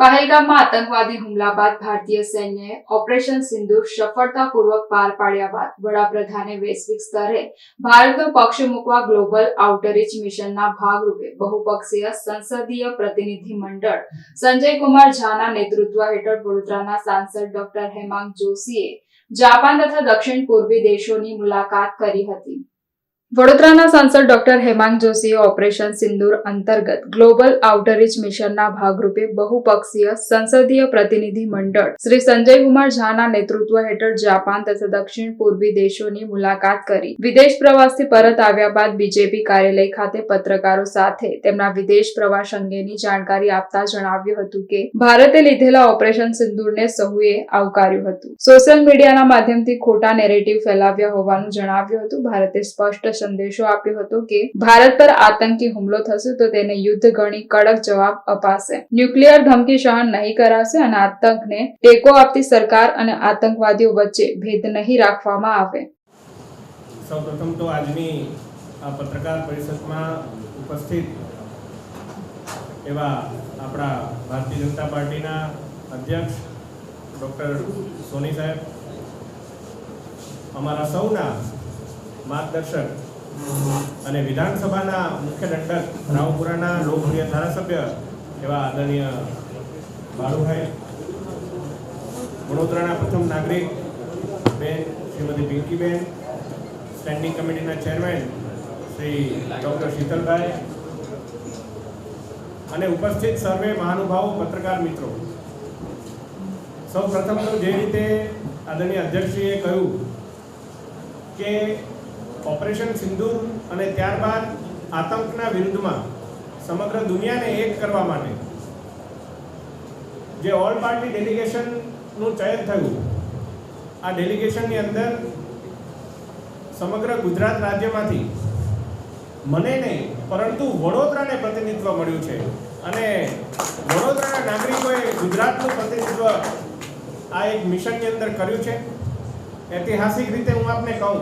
પહેલગામમાં આતંકવાદી હુમલા બાદ ભારતીય સૈન્યએ ઓપરેશન સિંદૂર સફળતાપૂર્વક પાર પાડ્યા બાદ વડાપ્રધાને વૈશ્વિક સ્તરે ભારતનો પક્ષ મૂકવા ગ્લોબલ આઉટરીચ મિશનના ભાગરૂપે બહુપક્ષીય સંસદીય પ્રતિનિધિ મંડળ સંજય કુમાર ઝાના નેતૃત્વ હેઠળ વડોદરાના સાંસદ ડોક્ટર હેમાંગ જોશીએ જાપાન તથા દક્ષિણ પૂર્વી દેશોની મુલાકાત કરી હતી. વડોદરાના સાંસદ ડોક્ટર હેમાંગ જોશીએ ઓપરેશન સિંદૂર અંતર્ગત ગ્લોબલ આઉટરીચ મિશનના ભાગરૂપે બહુપક્ષીય સંસદીય પ્રતિનિધિ મંડળ શ્રી સંજય કુમાર ઝાના નેતૃત્વ હેઠળ જાપાન તથા દક્ષિણ પૂર્વી દેશોની મુલાકાત કરી. વિદેશ પ્રવાસથી પરત આવ્યા બાદ બીજેપી કાર્યાલય ખાતે પત્રકારો સાથે તેમના વિદેશ પ્રવાસ અંગેની જાણકારી આપતા જણાવ્યું હતું કે, ભારતે લીધેલા ઓપરેશન સિંદૂરને સહુએ આવકાર્યું હતું. સોશિયલ મીડિયાના માધ્યમથી ખોટા નેરેટિવ ફેલાવ્યા હોવાનું જણાવ્યું હતું. ભારતે સ્પષ્ટ સંદેશો આપ્યો હતો કે ભારત પર આતંકી હુમલો થશે તો તેને યુદ્ધ ગણી કડક જવાબ અપાશે. ન્યુક્લિયર ધમકી સહન નહીં કરાશે અને આતંકને ટેકો આપતી સરકાર અને આતંકવાદીઓ વચ્ચે ભેદ નહીં રાખવામાં આવે. સૌપ્રથમ તો આજની પત્રકાર પરિષદમાં ઉપસ્થિત એવા આપણા ભારતીય જનતા પાર્ટીના અધ્યક્ષ ડૉક્ટર સોની સાહેબ, અમારા સૌના માર્ગદર્શક અને વિધાનસભાના મુખ્ય દંડક રાવપુરાના લોકપ્રિય ધારાસભ્ય એવા આદરણીય બાળુભાઈ વડોદરાના પ્રથમ નાગરિક બેન શ્રીમતી પિંકીબેન સ્ટેન્ડિંગ કમિટીના ચેરમેન શ્રી ડૉક્ટર શીતલભાઈ અને ઉપસ્થિત સર્વે મહાનુભાવો, પત્રકાર મિત્રો. સૌ પ્રથમ તો જે રીતે આદરણીય અધ્યક્ષશ્રીએ કહ્યું કે ઓપરેશન સિંદૂર અને ત્યારબાદ આતંકના વિરુદ્ધમાં સમગ્ર દુનિયાને એક કરવા માટે જે ઓલ પાર્ટી ડેલિગેશનનું ચયન થયું, આ ડેલિગેશનની અંદર સમગ્ર ગુજરાત રાજ્યમાંથી મને નહીં, પરંતુ વડોદરાને પ્રતિનિધિત્વ મળ્યું છે. અને વડોદરાના નાગરિકોએ ગુજરાતનું પ્રતિનિધિત્વ આ એક મિશનની અંદર કર્યું છે. ઐતિહાસિક રીતે હું આપને કહું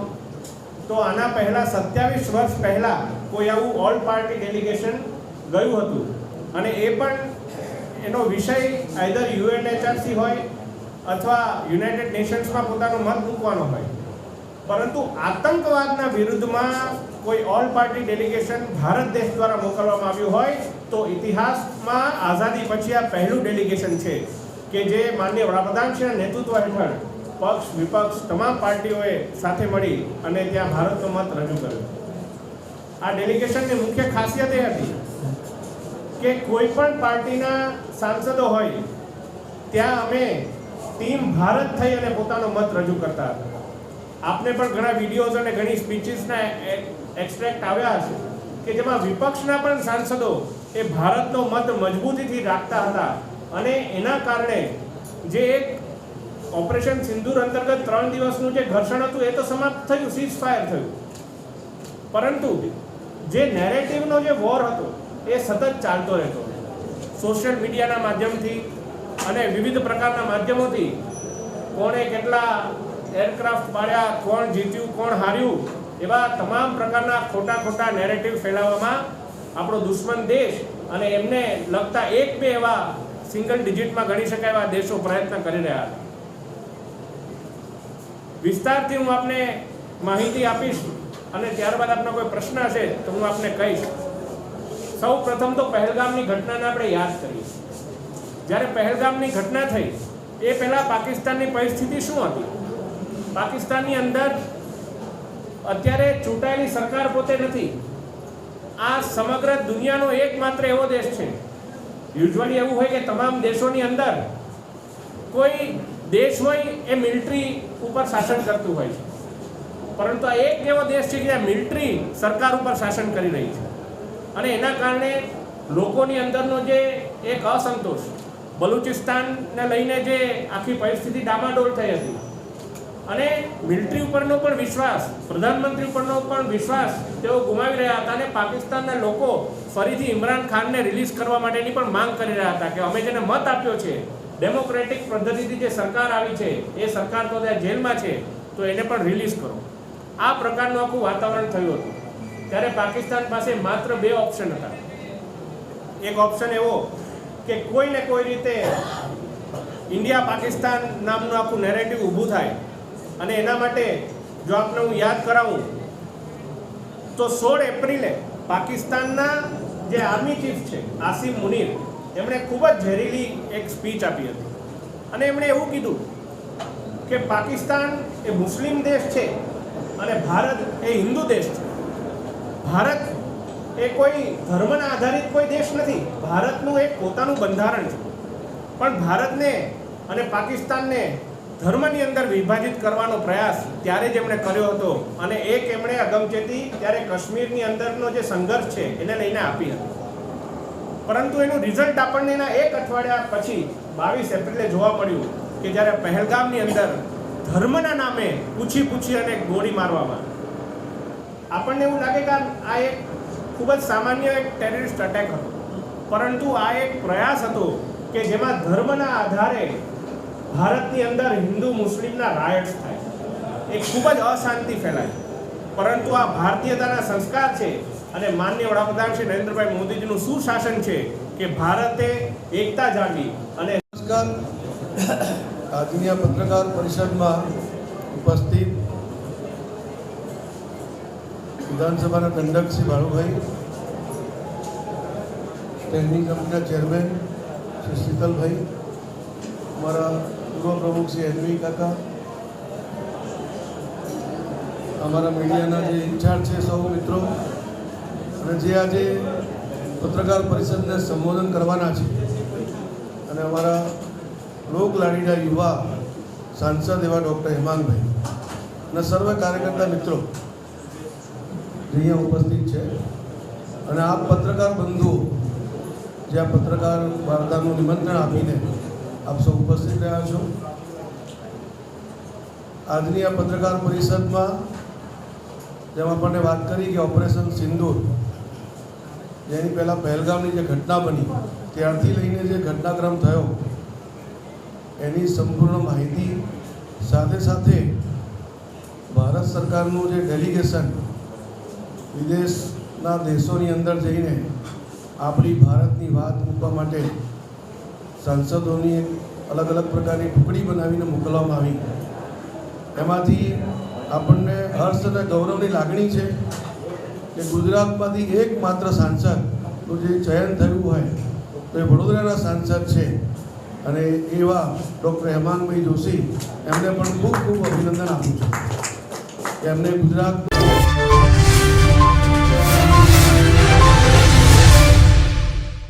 તો આના પહેલાં સત્યાવીસ વર્ષ પહેલાં કોઈ આવું ઓલ પાર્ટી ડેલિગેશન ગયું હતું. અને એ પણ એનો વિષય આઈધર યુએનએચઆરસી હોય અથવા યુનાઇટેડ નેશન્સમાં પોતાનો મત મૂકવાનો હોય. પરંતુ આતંકવાદના વિરુદ્ધમાં કોઈ ઓલ પાર્ટી ડેલિગેશન ભારત દેશ દ્વારા મોકલવામાં આવ્યું હોય, તો ઇતિહાસમાં આઝાદી પછી આ પહેલું ડેલિગેશન છે, કે જે માન્ય વડાપ્રધાન છે નેતૃત્વ હેઠળ પક્ષ, વિપક્ષ તમામ પાર્ટીઓએ સાથે મળી અને ત્યાં ભારતનો મત રજૂ કર્યો. આ ડેલિગેશનની મુખ્ય ખાસિયત એ હતી કે કોઈ પણ પાર્ટીના સાંસદો હોય, ત્યાં અમે ટીમ ભારત થઈ અને પોતાનો મત રજૂ કરતા હતા. આપને પણ ઘણા વિડીયોઝ અને ઘણી સ્પીચીસના એક્સ્ટ્રેક્ટ આવ્યા હશે કે જેમાં વિપક્ષના પણ સાંસદો એ ભારતનો મત મજબૂતીથી રાખતા હતા અને એના કારણે જે એક ઓપરેશન સિંદૂર અંતર્ગત ત્રણ દિવસનું જે ઘર્ષણ હતું, એ તો સમાપ્ત થયું સીઝ ફાયર થયું. પરંતુ જે નેરેટિવનો જે વોર હતો, એ સતત ચાલતો રહેતો. સોશિયલ મીડિયાના માધ્યમથી અને વિવિધ પ્રકારના માધ્યમોથી કોણે કેટલા એરક્રાફ્ટ પાડ્યા, કોણ જીત્યું, કોણ હાર્યું, એવા તમામ પ્રકારના ખોટા ખોટા નેરેટિવ ફેલાવવામાં આપણો દુશ્મન દેશ અને એમને લગતા એક બે એવા સિંગલ ડિજિટમાં ગણી શકાય એવા દેશો પ્રયત્ન કરી રહ્યા હતા વિસ્તારથી હું આપને માહિતી આપીશ અને ત્યારબાદ આપનો કોઈ પ્રશ્ન હશે તો હું આપને કહીશ. સૌ પ્રથમ તો પહેલગામની ઘટનાને આપણે યાદ કરીએ. જ્યારે પહેલગામની ઘટના થઈ, એ પહેલાં પાકિસ્તાનની પરિસ્થિતિ શું હતી? પાકિસ્તાનની અંદર અત્યારે ચૂંટાયેલી સરકાર પોતે નથી. આ સમગ્ર દુનિયાનો એકમાત્ર એવો દેશ છે. યુઝવલી એવું હોય કે તમામ દેશોની અંદર કોઈ દેશ હોય એ મિલિટરી ઉપર શાસન કરતું હોય છે. પરંતુ આ એક એવો દેશ છે જ્યાં મિલિટરી સરકાર ઉપર શાસન કરી રહી છે. અને એના કારણે લોકોની અંદરનો જે એક અસંતોષ, બલુચિસ્તાનને લઈને જે આખી પરિસ્થિતિ ડામાડોળ થઈ હતી. અને મિલિટરી ઉપરનો પણ વિશ્વાસ, પ્રધાનમંત્રી ઉપરનો પણ વિશ્વાસ તેઓ ગુમાવી રહ્યા હતા અને પાકિસ્તાનના લોકો ફરીથી ઇમરાન ખાનને રિલીઝ કરવા માટેની પણ માંગ કરી રહ્યા હતા કે અમે જેને મત આપ્યો છે ડેમોક્રેટિક પદ્ધતિથી જે સરકાર આવી છે, એ સરકાર તો ત્યાં જેલમાં છે, તો એને પણ રિલીઝ કરો. આ પ્રકારનું આખું વાતાવરણ થયું હતું. ત્યારે પાકિસ્તાન પાસે માત્ર બે ઓપ્શન હતા. એક ઓપ્શન એવો કે કોઈ ને કોઈ રીતે ઇન્ડિયા પાકિસ્તાન નામનું આખું નેરેટિવ ઊભું થાય અને એના માટે જો આપને હું યાદ કરાવું, તો સોળ એપ્રિલે પાકિસ્તાનના જે આર્મી ચીફ છે, આસિમ મુનીર એમણે ખૂબ જ ઝેરીલી એક સ્પીચ આપી હતી. અને એમણે એવું કીધું કે પાકિસ્તાન એ મુસ્લિમ દેશ છે અને ભારત એ હિન્દુ દેશ છે. ભારત એ કોઈ ધર્મના આધારિત કોઈ દેશ નથી. ભારતનું એક પોતાનું બંધારણ છે. પણ ભારતને અને પાકિસ્તાનને ધર્મની અંદર વિભાજિત કરવાનો પ્રયાસ ત્યારે જ એમણે કર્યો હતો અને એક એમણે અગમચેતી ત્યારે કાશ્મીરની અંદરનો જે સંઘર્ષ છે એને લઈને આપી હતી. પરંતુ એનું રિઝલ્ટ આપણને એના એક અઠવાડિયા પછી બાવીસ એપ્રિલે જોવા મળ્યું કે જ્યારે પહેલગામની અંદર ધર્મના નામે પૂછી પૂછી અને ગોળી મારવામાં આપણને એવું લાગે કે આ- એક ખૂબ જ સામાન્ય એક ટેરરિસ્ટ અટેક હતો. પરંતુ આ એક પ્રયાસ હતો કે જેમાં ધર્મના આધારે ભારતની અંદર હિન્દુ મુસ્લિમના રાયટ્સ થાય. એ ખૂબ જ અશાંતિ ફેલાય પરંતુ આ ભારતીયતાના સંસ્કાર છે અને માન્ય વડાપ્રધાન શ્રી નરેન્દ્રભાઈ મોદીજીનું સુશાસન છે કે ભારતે એકતા જાળવી અને નમસ્કાર આજની આ પત્રકાર પરિષદમાં ઉપસ્થિત વિધાનસભાના દંડક શ્રી ભાળુભાઈ સ્ટેન્ડિંગ કમિટીના ચેરમેન શ્રી શીતલભાઈ, અમારા પૂર્વ પ્રમુખ શ્રી એનવી કાકા, અમારા મીડિયાના જે ઇન્ચાર્જ છે સૌ મિત્રો. અને જે આજે પત્રકાર પરિષદને સંબોધન કરવાના છે અને અમારા લોકલાડીના યુવા સાંસદ એવા ડૉક્ટર હેમાંગભાઈ અને સર્વ કાર્યકર્તા મિત્રો જે અહીંયા ઉપસ્થિત છે અને આપ પત્રકાર બંધુઓ જે આ પત્રકાર વાર્તાનું નિમંત્રણ આપીને આપ સૌ ઉપસ્થિત રહ્યા છો. આજની આ પત્રકાર પરિષદમાં જેમ આપણને વાત કરી કે ઓપરેશન સિંદૂર જેની પહેલાં પહેલગામની જે ઘટના બની, ત્યારથી લઈને જે ઘટનાક્રમ થયો, એની સંપૂર્ણ માહિતી સાથે સાથે ભારત સરકારનું જે ડેલિગેશન વિદેશના દેશોની અંદર જઈને આપણી ભારતની વાત મૂકવા માટે સાંસદોની અલગ અલગ પ્રકારની ટુકડી બનાવીને મોકલવામાં આવી. એમાંથી આપણને હર્ષ અને ગૌરવની લાગણી છે કે ગુજરાતમાંથી એકમાત્ર સાંસદનું જે ચયન થયું હોય, તો એ વડોદરાના સાંસદ છે. અને એવા ડૉક્ટર હેમાંગભાઈ જોશી એમને પણ ખૂબ ખૂબ અભિનંદન આપું છું. એમને ગુજરાત